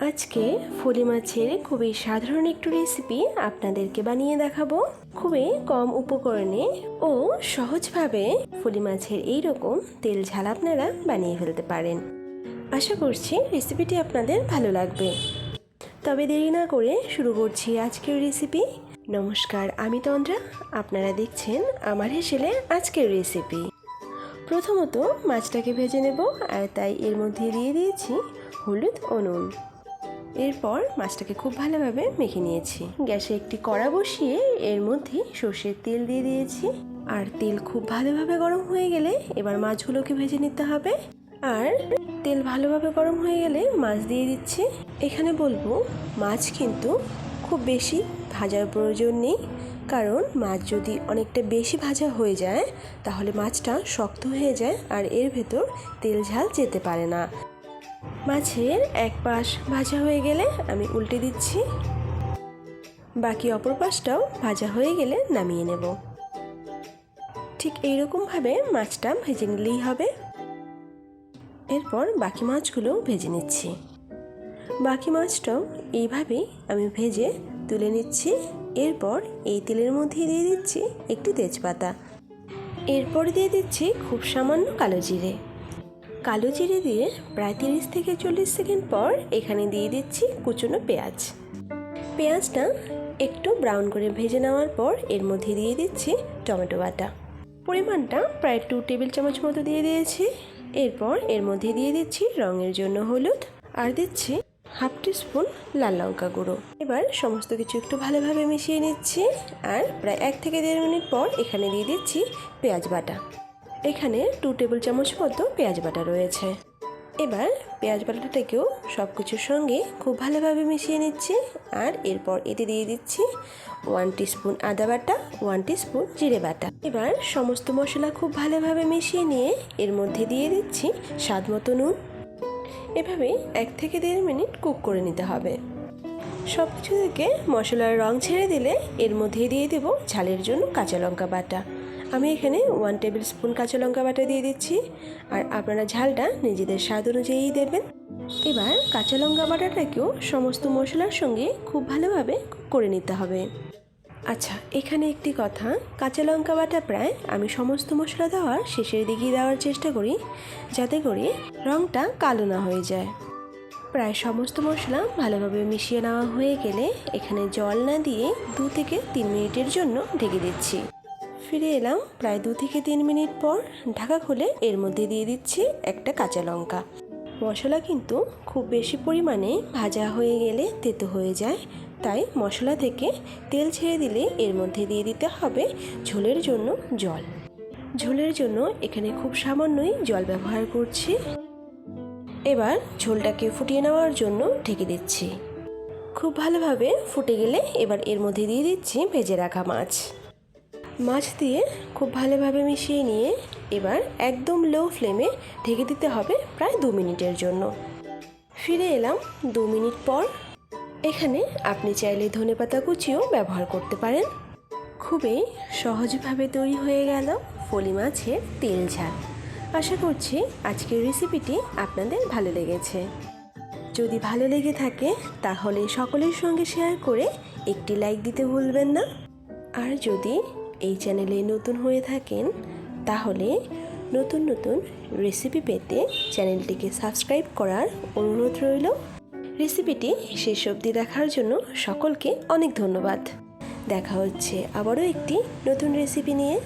আজকে ফলি মাছের খুবই সাধারণ একটু রেসিপি আপনাদেরকে বানিয়ে দেখাবো। খুবই কম উপকরণে ও সহজভাবে ফলি মাছের এই রকম তেল ঝাল আপনারা বানিয়ে ফেলতে পারেন। আশা করছি রেসিপিটি আপনাদের ভালো লাগবে। তবে দেরি না করে শুরু করছি আজকের রেসিপি নমস্কার, আমি তন্দ্রা। আপনারা দেখছেন আমার হেসেলে আজকের রেসিপি প্রথমত মাছটাকে ভেজে নেব আর তাই এর মধ্যে দিয়ে দিয়েছি হলুদ ও নুন। এরপর মাছটাকে খুব ভালোভাবে মেখে নিয়েছি। গ্যাসে একটি কড়া বসিয়ে এর মধ্যে সর্ষের তেল দিয়ে দিয়েছি। আর তেল খুব ভালোভাবে গরম হয়ে গেলে এবার মাছগুলোকে ভেজে নিতে হবে। আর তেল ভালোভাবে গরম হয়ে গেলে মাছ দিয়ে দিচ্ছি। এখানে বলব, মাছ কিন্তু খুব বেশি ভাজার প্রয়োজন নেই। কারণ মাছ যদি অনেকটা বেশি ভাজা হয়ে যায়, তাহলে মাছটা শক্ত হয়ে যায় আর এর ভেতর তেল ঝাল যেতে পারে না। মাছের এক পাশ ভাজা হয়ে গেলে আমি উল্টে দিচ্ছি। বাকি অপর পাশটাও ভাজা হয়ে গেলে নামিয়ে নেব। ঠিক এইরকমভাবে মাছটা ভেজে নিলেই হবে। এরপর বাকি মাছগুলো ভেজে নিচ্ছি। বাকি মাছটাও এইভাবেই আমি ভেজে তুলে নিচ্ছি। এরপর এই তেলের মধ্যে দিয়ে দিচ্ছি একটি তেজপাতা। এরপর দিয়ে দিচ্ছি খুব সামান্য কালো জিরে। কালো জিরে দিয়ে প্রায় তিরিশ থেকে চল্লিশ সেকেন্ড পর এখানে দিয়ে দিচ্ছি কুচনো পেঁয়াজ। পেঁয়াজটা একটু ব্রাউন করে ভেজে নেওয়ার পর এর মধ্যে দিয়ে দিচ্ছি টমেটো বাটা। পরিমাণটা প্রায় টু টেবিল চামচ মতো দিয়ে দিয়েছি। এরপর এর মধ্যে দিয়ে দিচ্ছি রঙের জন্য হলুদ আর দিচ্ছি হাফ স্পুন লাল লঙ্কা গুঁড়ো। এবার সমস্ত কিছু একটু ভালোভাবে মিশিয়ে নিচ্ছি আর প্রায় এক থেকে দেড় মিনিট পর এখানে দিয়ে দিচ্ছি পেঁয়াজ বাটা। এখানে টু টেবিল চামচ মতো পেঁয়াজ বাটা রয়েছে। এবার পেঁয়াজ বাটাটাকেও সব কিছুর সঙ্গে খুব ভালোভাবে মিশিয়ে নিচ্ছি আর এরপর এতে দিয়ে দিচ্ছি ওয়ান স্পুন আদা বাটা ওয়ান স্পুন জিরে বাটা। এবার সমস্ত মশলা খুব ভালোভাবে মিশিয়ে নিয়ে এর মধ্যে দিয়ে দিচ্ছি স্বাদ মতো নুন। এভাবেই এক থেকে দেড় মিনিট কুক করে নিতে হবে। সব কিছু থেকে মশলার রং ছেড়ে দিলে এর মধ্যে দিয়ে দেবো ঝালের জন্য কাঁচা লঙ্কা বাটা। আমি এখানে ওয়ান টেবিল স্পুন কাঁচা লঙ্কা বাটা দিয়ে দিচ্ছি। আর আপনারা ঝালটা নিজেদের স্বাদ অনুযায়ী দেবেন। এবার কাঁচা লঙ্কা বাটাটাকেও সমস্ত মশলার সঙ্গে খুব ভালোভাবে করে নিতে হবে। আচ্ছা এখানে একটি কথা। কাঁচা লঙ্কা বাটা প্রায় আমি সমস্ত মশলা দেওয়ার শেষের দিকে দেওয়ার চেষ্টা করি, যাতে করে রঙটা কালো না হয়ে যায়। প্রায় সমস্ত মশলা ভালোভাবে মিশিয়ে নেওয়া হয়ে গেলে এখানে জল না দিয়ে দু থেকে তিন মিনিটের জন্য ঢেকে দিচ্ছি। ফিরে এলাম প্রায় দু থেকে তিন মিনিট পর ঢাকা খুলে এর মধ্যে দিয়ে দিচ্ছি একটা কাঁচা লঙ্কা। মশলা কিন্তু খুব বেশি পরিমাণে ভাজা হয়ে গেলে তেতো হয়ে যায়। তাই মশলা থেকে তেল ছেড়ে দিলে এর মধ্যে দিয়ে দিতে হবে ঝোলের জন্য জল। ঝোলের জন্য এখানে খুব সামান্যই জল ব্যবহার করছি। এবার ঝোলটাকে ফুটিয়ে নেওয়ার জন্য ঢেকে দিচ্ছি। খুব ভালোভাবে ফুটে গেলে এবার এর মধ্যে দিয়ে দিচ্ছি ভেজে রাখা মাছ। মাছ দিয়ে খুব ভালোভাবে মিশিয়ে নিয়ে এবার একদম লো ফ্লেমে ঢেকে দিতে হবে প্রায় দু মিনিটের জন্য। ফিরে এলাম দু মিনিট পর। এখানে আপনি চাইলে ধনেপাতা কুচিও ব্যবহার করতে পারেন। খুবই সহজভাবে তৈরি হয়ে গেল ফলি মাছের তেল ঝাল। আশা করছি আজকের রেসিপিটি আপনাদের ভালো লেগেছে। যদি ভালো লেগে থাকে, তাহলে সকলের সঙ্গে শেয়ার করে একটি লাইক দিতে ভুলবেন না। আর যদি এই চ্যানেলে নতুন হয়ে থাকেন, তাহলে নতুন নতুন রেসিপি পেতে চ্যানেলটিকে সাবস্ক্রাইব করার অনুরোধ রইল। রেসিপিটি শেষ অবধি দেখার জন্য সকলকে অনেক ধন্যবাদ। দেখা হচ্ছে আবারও একটি নতুন রেসিপি নিয়ে।